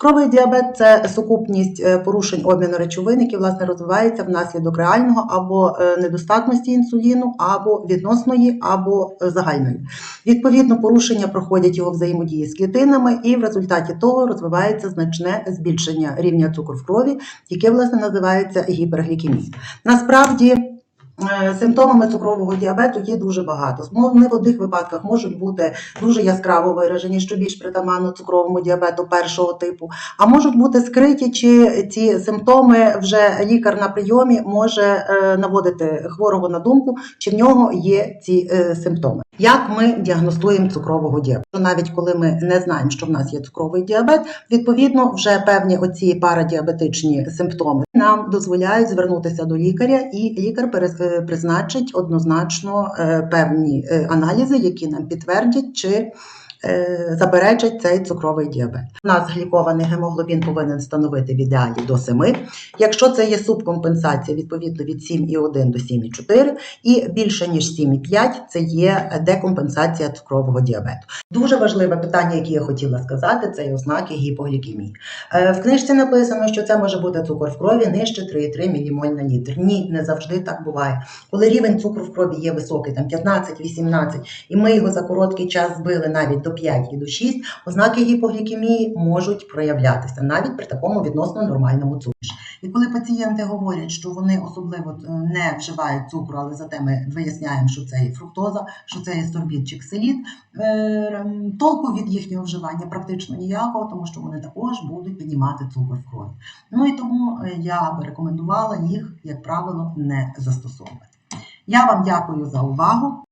Цукровий діабет це сукупність е, порушень обміну речовин, які власне розвиваються внаслідок реального або е, недостатності інсуліну, або відносної, або е, загальної. Відповідно, порушення проходять його взаємодії з клітинами, і в результаті того розвивається значне збільшення рівня цукру в крові, яке власне називається гіперглікемія. Насправді. Е, Симптомами цукрового діабету є дуже багато. Вони в одних випадках можуть бути дуже яскраво виражені, що більш притаманно цукровому діабету першого типу, а можуть бути скриті, чи ці симптоми вже лікар на прийомі може е, наводити хворого на думку, чи в нього є ці е, симптоми. Як ми діагностуємо цукрового діабету? Навіть коли ми не знаємо, що в нас є цукровий діабет, відповідно, вже певні оці парадіабетичні симптоми нам дозволяють звернутися до лікаря, і лікар перес- призначить однозначно е, певні е, аналізи, які нам підтвердять, чи е, заперечать цей цукровий діабет. У нас глікований гемоглобін повинен становити в ідеалі до 7. Якщо це є субкомпенсація, відповідно від 7,1 до 7,4, і більше ніж 7,5 це є декомпенсація цукрового діабету. Дуже важливе питання, яке я хотіла сказати, це є ознаки гіпоглікемії. Е, В книжці написано, що це може бути цукор в крові нижче 3,3 ммоль на літр. Ні, не завжди так буває. Коли рівень цукру в крові є високий, там 15-18, і ми його за короткий час збили навіть до 5 і до 6, ознаки гіпоглікемії можуть проявлятися навіть при такому відносно нормальному цукрі. І коли пацієнти говорять, що вони особливо е, не вживають цукру, але зате ми виясняємо, що це є фруктоза, що це є сорбіт чи ксиліт, е, толку від їхнього вживання практично ніякого, тому що вони також будуть піднімати цукор в крові. Ну і тому е, я би рекомендувала їх, як правило, не застосовувати. Я вам дякую за увагу.